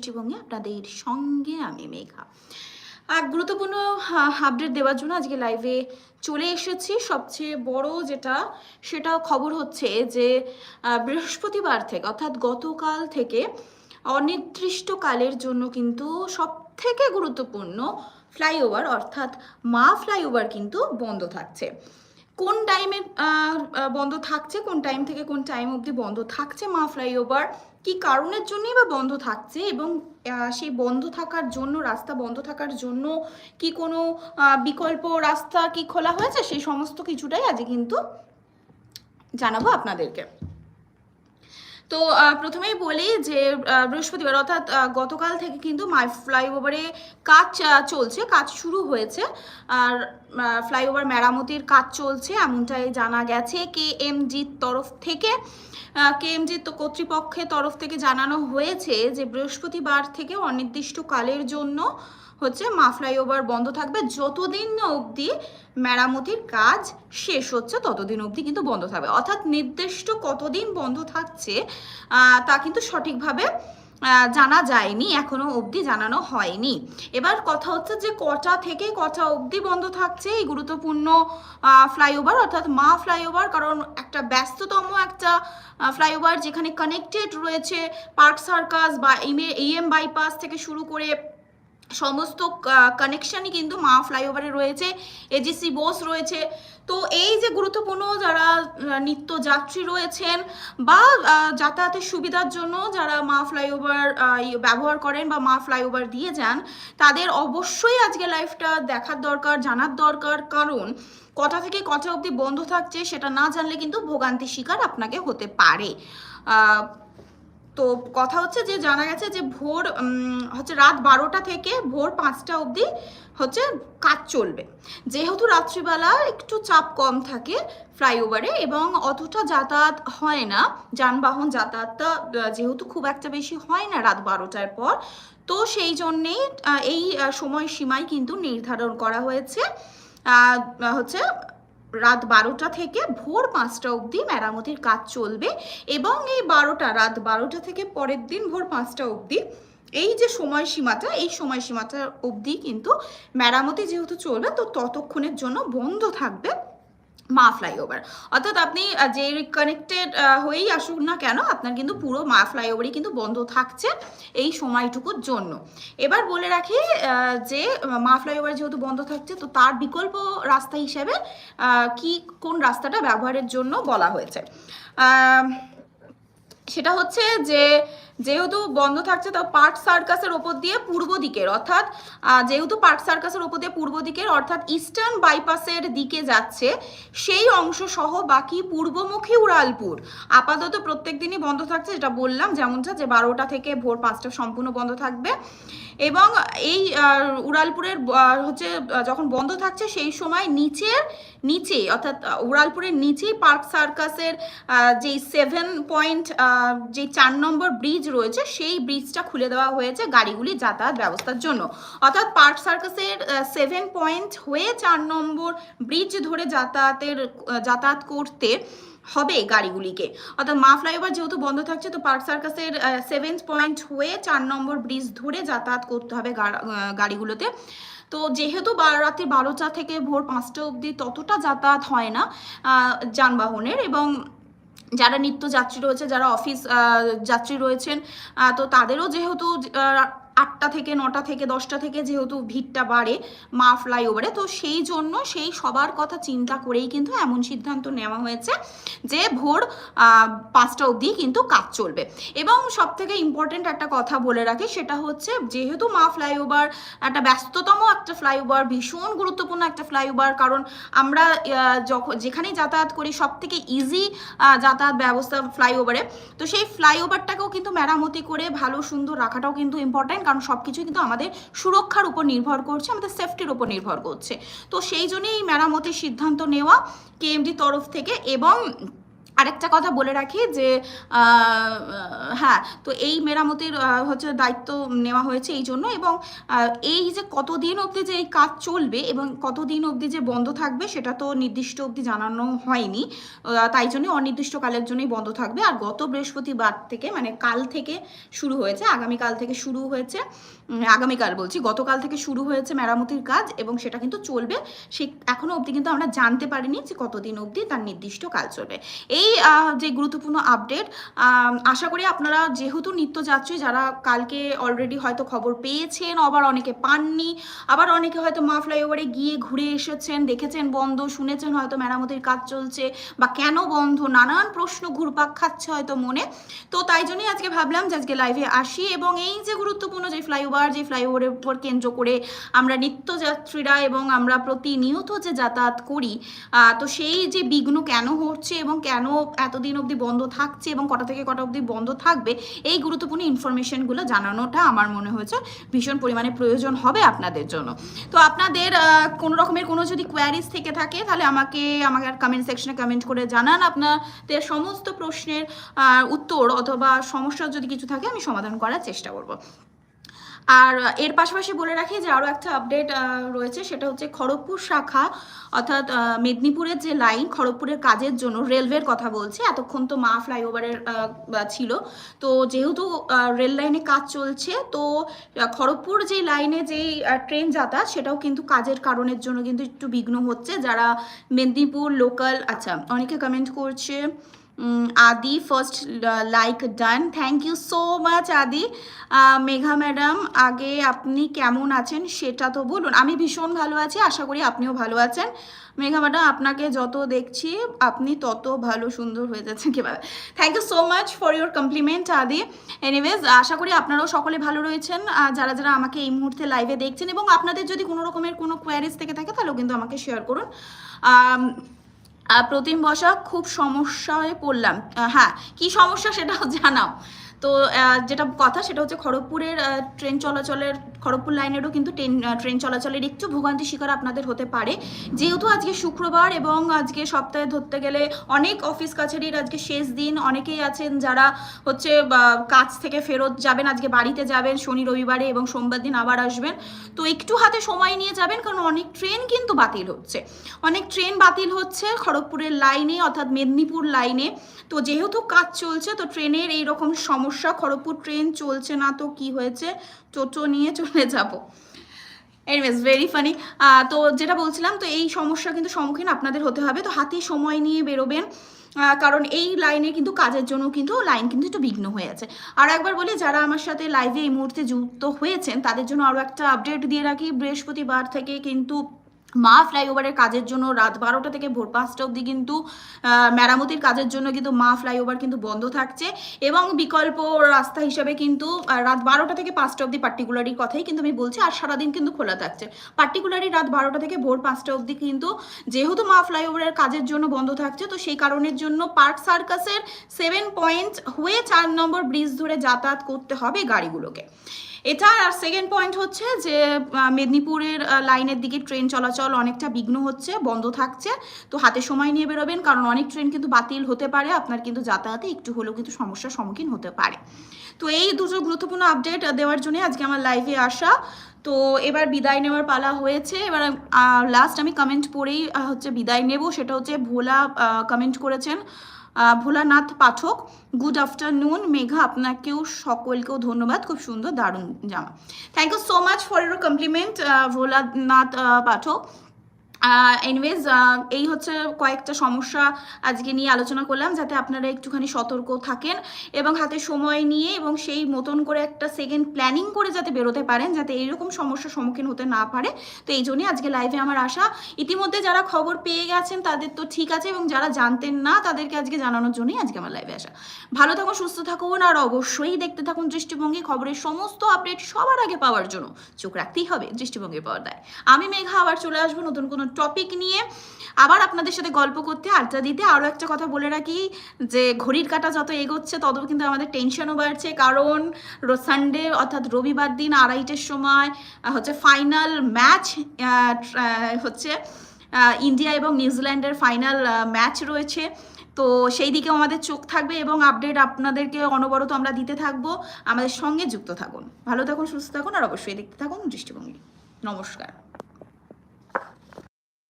দৃষ্টিভঙ্গি আপনাদের সঙ্গে আমি মেঘা। আর গুরুত্বপূর্ণ আপডেট দেওয়ার জন্য আজকে লাইভে চলে এসেছি। সবচেয়ে বড় যেটা সেটা খবর হচ্ছে যে বৃহস্পতিবার থেকে, অর্থাৎ গতকাল থেকে অনির্দিষ্টকালের জন্য কিন্তু সব থেকে গুরুত্বপূর্ণ ফ্লাইওভার অর্থাৎ মা ফ্লাইওভার কিন্তু বন্ধ থাকছে। কোন টাইমে বন্ধ থাকছে, কোন টাইম থেকে কোন টাইম অবধি বন্ধ থাকছে মা ফ্লাইওভার কি কারণের জন্যই বা বন্ধ থাকছে এবং সেই বন্ধ থাকার জন্য, রাস্তা বন্ধ থাকার জন্য কি কোনো বিকল্প রাস্তা কি খোলা হয়েছে? সেই সমস্ত কিছুটাই আজকে কিন্তু জানাব আপনাদেরকে। তো প্রথমেই বলি যে বৃহস্পতিবার অর্থাৎ গতকাল থেকে কিন্তু মাই ফ্লাইওভারে কাজ চলছে, কাজ শুরু হয়েছে। আর ফ্লাইওভার মেরামতির কাজ চলছে, এমনটাই জানা গেছে কে এমজির তরফ থেকে। কে এমজি তো কর্তৃপক্ষের তরফ থেকে জানানো হয়েছে যে, বৃহস্পতিবার থেকে অনির্দিষ্টকালের জন্য হচ্ছে, মা ফ্লাইওভার বন্ধ থাকবে। যতদিন না অবধি মেরামতির কাজ শেষ হচ্ছে, ততদিন অবধি কিন্তু বন্ধ থাকবে। অর্থাৎ নির্দিষ্ট কতদিন বন্ধ থাকছে তা কিন্তু সঠিকভাবে জানা যায়নি, এখনও অবধি জানানো হয়নি। এবার কথা হচ্ছে যে, কটা থেকে কটা অবধি বন্ধ থাকছে এই গুরুত্বপূর্ণ ফ্লাইওভার? অর্থাৎ মা ফ্লাইওভার, কারণ একটা ব্যস্ততম একটা ফ্লাইওভার যেখানে কানেক্টেড রয়েছে পার্ক সার্কাস বা এম এম বাইপাস থেকে শুরু করে সমস্ত কানেকশনই কিন্তু মা ফ্লাইওভারে রয়েছে এজিসি বোস রয়েছে। তো এই যে গুরুত্বপূর্ণ যারা নিত্য যাত্রী রয়েছেন বা যাতায়াতের সুবিধার জন্য যারা মা ফ্লাইওভার ব্যবহার করেন বা মা ফ্লাইওভার দিয়ে যান, তাদের অবশ্যই আজকে লাইফটা দেখার দরকার, জানার দরকার। কারণ কটা থেকে কটা অবধি বন্ধ থাকছে সেটা না জানলে কিন্তু ভোগান্তির শিকার আপনাকে হতে পারে। তো কথা হচ্ছে যে জানা গেছে যে ভোর হচ্ছে রাত বারোটা থেকে ভোর পাঁচটা অবধি হচ্ছে কাজ চলবে। যেহেতু রাত্রিবেলা একটু চাপ কম থাকে ফ্লাইওভারে এবং অতটা যাতায়াত হয় না, যানবাহন যাতায়াতটা যেহেতু খুব একটা বেশি হয় না রাত বারোটার পর, তো সেই জন্যেই এই সময়সীমায় কিন্তু নির্ধারণ করা হয়েছে। হচ্ছে রাত বারোটা থেকে ভোর পাঁচটা অবধি মেরামতির কাজ চলবে এবং এই বারোটা, রাত বারোটা থেকে পরের দিন ভোর পাঁচটা অবধি এই যে সময়সীমাটা, এই সময়সীমাটা অবধি কিন্তু মেরামতি যেহেতু চলবে, তো ততক্ষণের জন্য বন্ধ থাকবে। মা ফ্লাইওভার অর্থাৎ আপনি যে কানেক্টেড হয়েই আসুন না কেন, আপনার কিন্তু পুরো মা ফ্লাইওভারই কিন্তু বন্ধ থাকছে এই সময়টুকুর জন্য। এবার বলে রাখি যে মা ফ্লাইওভার যেহেতু বন্ধ থাকছে, তো তার বিকল্প রাস্তা হিসেবে কি, কোন রাস্তাটা ব্যবহারের জন্য বলা হয়েছে। সেটা হচ্ছে যে যেহেতু বন্ধ থাকছে, তো পার্ক সার্কাসের ওপর দিয়ে পূর্ব দিকের, অর্থাৎ যেহেতু পার্ক সার্কাসের ওপর দিয়ে পূর্ব দিকের, অর্থাৎ ইস্টার্ন বাইপাসের দিকে যাচ্ছে, সেই অংশ সহ বাকি পূর্বমুখী উড়ালপুর। আপাতত প্রত্যেক দিনই বন্ধ থাকছে, যেটা বললাম, যেমনটা যে বারোটা থেকে ভোর পাঁচটা সম্পূর্ণ বন্ধ থাকবে। এবং এই উড়ালপুরের হচ্ছে যখন বন্ধ থাকছে, সেই সময় নিচের নিচে, অর্থাৎ উড়ালপুরের নিচেই পার্ক সার্কাসের যেই সেভেন পয়েন্ট যে চার নম্বর ব্রিজ রয়েছে, সেই ব্রিজটা খুলে দেওয়া হয়েছে গাড়িগুলি যাতায়াত ব্যবস্থার জন্য। অর্থাৎ পার্ক সার্কাসের সেভেন পয়েন্ট হয়ে চার নম্বর ব্রিজ ধরে যাতায়াতের যাতায়াত করতে হবে গাড়িগুলিকে। অর্থাৎ মা ফ্লাইওভার যেহেতু বন্ধ থাকছে, তো পার্ক সার্কাসের সেভেন পয়েন্ট হয়ে চার নম্বর ব্রিজ ধরে যাতায়াত করতে হবে গাড়িগুলোতে। তো যেহেতু রাত্রি বারোটা থেকে ভোর পাঁচটা অবধি ততটা যাতায়াত হয় না যানবাহনের এবং যারা নিত্য যাত্রী রয়েছে যারা অফিস যাত্রী রয়েছেন তো তাদেরও যেহেতু আটটা থেকে নটা থেকে দশটা থেকে যেহেতু ভিড়টা বাড়ে, মা ফ্লাইওভারে তো সেই জন্য সেই সবার কথা চিন্তা করেই কিন্তু এমন সিদ্ধান্ত নেওয়া হয়েছে যে ভোর পাঁচটা অবধি কিন্তু কাজ চলবে। এবং সব থেকে ইম্পর্টেন্ট একটা কথা বলে রাখি, সেটা হচ্ছে যেহেতু মা ফ্লাইওভার একটা ব্যস্ততম একটা ফ্লাইওভার ভীষণ গুরুত্বপূর্ণ একটা ফ্লাইওভার কারণ আমরা যখন যেখানেই যাতায়াত করি সব থেকে ইজি যাতায়াত ব্যবস্থা ফ্লাইওভারে তো সেই ফ্লাইওভারটাকেও কিন্তু মেরামতি করে, ভালো সুন্দর রাখাটাও কিন্তু ইম্পর্ট্যান্ট কারণ সব কিছুই কিন্তু আমাদের সুরক্ষার উপর নির্ভর করছে, আমাদের সেফটির উপর নির্ভর করছে। তো সেই জন্যই এই মেরামতের সিদ্ধান্ত নেওয়া, কেএমডি তরফ থেকে এবং আরেকটা কথা বলে রাখি যে হ্যাঁ তো এই মেরামতির হচ্ছে দায়িত্ব নেওয়া হয়েছে এই জন্য এবং এই যে কতদিন অবধি যে এই কাজ চলবে এবং কতদিন অবধি যে বন্ধ থাকবে সেটা তো নির্দিষ্ট অবধি জানানো হয়নি। তাই জন্য অনির্দিষ্টকালের জন্যই বন্ধ থাকবে। আর গত বৃহস্পতিবার থেকে মানে কাল থেকে শুরু হয়েছে, আগামীকাল থেকে শুরু হয়েছে আগামীকাল বলছি, গতকাল থেকে শুরু হয়েছে মেরামতির কাজ এবং সেটা কিন্তু চলবে। সে এখনও অবধি কিন্তু আমরা জানতে পারিনি যে কতদিন অবধি তার নির্দিষ্ট কাল চলবে। এই আহ, যে গুরুত্বপূর্ণ আপডেট আশা করি আপনারা যেহেতু নিত্যযাত্রী যারা কালকে অলরেডি হয়তো খবর পেয়েছেন আবার অনেকে পাননি আবার অনেকে হয়তো মা ফ্লাইওভারে গিয়ে ঘুরে এসেছেন দেখেছেন বন্ধ শুনেছেন হয়তো মেরামতির কাজ চলছে বা কেন বন্ধ নানান প্রশ্ন ঘুরপাক খাচ্ছে হয়তো মনে। তো তাই জন্যই আজকে ভাবলাম যে আজকে লাইভে আসি এবং এই যে গুরুত্বপূর্ণ যে ফ্লাইওভার যে ফ্লাইওভারের উপর কেন্দ্র করে আমরা নিত্যযাত্রীরা এবং আমরা প্রতিনিয়ত যে যাতায়াত করি তো সেই যে বিঘ্ন কেন হচ্ছে এবং কেন এতদিন অবধি বন্ধ থাকছে এবং কটা থেকে কটা অবধি বন্ধ থাকবে, এই গুরুত্বপূর্ণ ইনফরমেশনগুলো জানানোটা আমার মনে হয়েছে ভীষণ পরিমাণে প্রয়োজন হবে আপনাদের জন্য। তো আপনাদের কোনো রকমের কোনো যদি কোয়ারিজ থেকে থাকে, তাহলে আমাকে আমাকে কমেন্ট সেকশনে কমেন্ট করে জানান। আপনাদের সমস্ত প্রশ্নের উত্তর অথবা সমস্যা যদি কিছু থাকে, আমি সমাধান করার চেষ্টা করব। আর এর পাশাপাশি বলে রাখি যে আরও একটা আপডেট রয়েছে, সেটা হচ্ছে খড়গপুর শাখা, অর্থাৎ মেদিনীপুরের যে লাইন খড়গপুরের কাজের জন্য রেলওয়ের কথা বলছে। এতক্ষণ তো মা ফ্লাইওভারের ছিল। তো যেহেতু রেল লাইনে কাজ চলছে, তো খড়গপুর যে লাইনে যেই ট্রেন যাতায়াত, সেটাও কিন্তু কাজের কারণের জন্য কিন্তু একটু বিঘ্ন হচ্ছে। যারা মেদিনীপুর লোকাল আচ্ছা অনেকে কমেন্ট করছে Adi first like done thank you so much Adi. Megha madam, আগে আপনি কেমন আছেন সেটা তো বলুন। আমি ভীষণ ভালো আছি, আশা করি আপনিও ভালো আছেন। মেঘা ম্যাডাম, আপনাকে যত দেখছি, আপনি তত ভালো সুন্দর হয়ে যাচ্ছেন কীভাবে। Thank you so much for your compliment Adi. Anyways আশা করি আপনারাও সকলে ভালো রয়েছেন। যারা যারা আমাকে এই মুহূর্তে লাইভে দেখছেন এবং আপনাদের যদি কোনো রকমের কোনো কোয়ারিজ থেকে থাকে, তাহলেও কিন্তু আমাকে শেয়ার করুন। প্রতিম বসা খুব সমস্যায় পড়লাম। হ্যাঁ কি সমস্যা সেটাও জানাও। তো যেটা কথা সেটা হচ্ছে খড়গপুরের ট্রেন চলাচলের, খড়গপুর লাইনেরও কিন্তু ট্রেন ট্রেন চলাচলের একটু ভোগান্তি শিকার আপনাদের হতে পারে। যেহেতু আজকে শুক্রবার এবং আজকে সপ্তাহে ধরতে গেলে অনেক অফিস কাছারির আজকে শেষ দিন, অনেকেই আছেন যারা হচ্ছে কাজ থেকে ফেরত যাবেন, আজকে বাড়িতে যাবেন, শনি রবিবারে এবং সোমবার দিন আবার আসবেন। তো একটু হাতে সময় নিয়ে যাবেন, কারণ অনেক ট্রেন কিন্তু বাতিল হচ্ছে। অনেক ট্রেন বাতিল হচ্ছে খড়গপুরের লাইনে, অর্থাৎ মেদিনীপুর লাইনে। তো যেহেতু কাজ চলছে, তো ট্রেনের এই রকম সমস্যা, খড়গপুর ট্রেন চলছে না তো কি হয়েছে? টোটো নিয়ে চলে যাব। এনিওয়েজ ভেরি ফানি তো যেটা বলছিলাম, তো এই সমস্যা কিন্তু সম্মুখীন আপনাদের হতে হবে। তো হাতে সময় নিয়ে বেরোবেন কারণ এই লাইনে কিন্তু কাজের জন্য কিন্তু লাইন কিন্তু একটু বিঘ্ন হয়ে আছে। আর একবার বলি, যারা আমার সাথে লাইভে এই মুহূর্তে যুক্ত হয়েছেন, তাদের জন্য আরও একটা আপডেট দিয়ে রাখি। বৃহস্পতিবার থেকে কিন্তু মা ফ্লাইওভারের কাজের জন্য রাত বারোটা থেকে ভোর পাঁচটা অবধি কিন্তু মেরামতির কাজের জন্য কিন্তু মা ফ্লাইওভার কিন্তু বন্ধ থাকছে এবং বিকল্প রাস্তা হিসাবে কিন্তু রাত বারোটা থেকে পাঁচটা অবধি পার্টিকুলারি কথাই কিন্তু আমি বলছি, আর সারাদিন কিন্তু খোলা থাকছে। পার্টিকুলারি রাত বারোটা থেকে ভোর পাঁচটা অবধি কিন্তু যেহেতু মা ফ্লাইওভারের কাজের জন্য বন্ধ থাকছে, তো সেই কারণের জন্য পার্ক সার্কাসের সেভেন পয়েন্ট হয়ে চার নম্বর ব্রিজ ধরে যাতায়াত করতে হবে গাড়িগুলোকে। এটা আর সেকেন্ড পয়েন্ট হচ্ছে যে মেদিনীপুরের লাইনের দিকে ট্রেন চলাচল অনেকটা বিঘ্ন হচ্ছে, বন্ধ থাকছে। তো হাতে সময় নিয়ে বেরোবেন, কারণ অনেক ট্রেন কিন্তু বাতিল হতে পারে, আপনার কিন্তু যাতায়াতে একটু হলেও কিন্তু সমস্যার সম্মুখীন হতে পারে। তো এই দুটো গুরুত্বপূর্ণ আপডেট দেওয়ার জন্য আজকে আমার লাইভে আসা। তো এবার বিদায় নেওয়ার পালা হয়েছে। এবার লাস্ট আমি কমেন্ট পড়েই হচ্ছে বিদায় নেব। সেটা হচ্ছে ভোলা কমেন্ট করেছেন ভোলানাথ পাঠক। গুড আফটারনুন মেঘা, আপনাকেও সকলকেও ধন্যবাদ। খুব সুন্দর, দারুণ জামা। Thank you so much for your compliment Bholanath Pathak. Anyways এই হচ্ছে কয়েকটা সমস্যা আজকে নিয়ে আলোচনা করলাম, যাতে আপনারা একটুখানি সতর্ক থাকেন এবং হাতে সময় নিয়ে এবং সেই মতন করে একটা সেকেন্ড প্ল্যানিং করে যাতে বেরোতে পারেন, যাতে এইরকম সমস্যার সম্মুখীন হতে না পারে। তো এই জন্যই আজকে লাইভে আমার আশা। ইতিমধ্যে যারা খবর পেয়ে গেছেন, তাদের তো ঠিক আছে এবং যারা জানতেন না, তাদেরকে আজকে জানানোর জন্যই আজকে আমার লাইভে আসা। ভালো থাকুন, সুস্থ থাকুন আর অবশ্যই দেখতে থাকুন দৃষ্টিভঙ্গি। খবরের সমস্ত আপডেট সবার আগে পাওয়ার জন্য। চোখ রাখতেই হবে দৃষ্টিভঙ্গির পর্দায়। আমি মেঘা, আবার চলে আসব নতুন কোনো টপিক নিয়ে আবার আপনাদের সাথে গল্প করতে, আড্ডা দিতে। আরও একটা কথা বলে রাখি যে, ঘড়ির কাটা যত এগোচ্ছে, তত কিন্তু আমাদের টেনশনও বাড়ছে। কারণ সানডে অর্থাৎ রবিবার দিন আড়াইটের সময় হচ্ছে ফাইনাল ম্যাচ হচ্ছে ইন্ডিয়া এবং নিউজিল্যান্ডের ফাইনাল ম্যাচ রয়েছে। তো সেই দিকেও আমাদের চোখ থাকবে এবং আপডেট আপনাদেরকে অনবরত আমরা দিতে থাকব। আমাদের সঙ্গে যুক্ত থাকুন। ভালো থাকুন, সুস্থ থাকুন, আর অবশ্যই দেখতে থাকুন দৃষ্টিভঙ্গি। নমস্কার।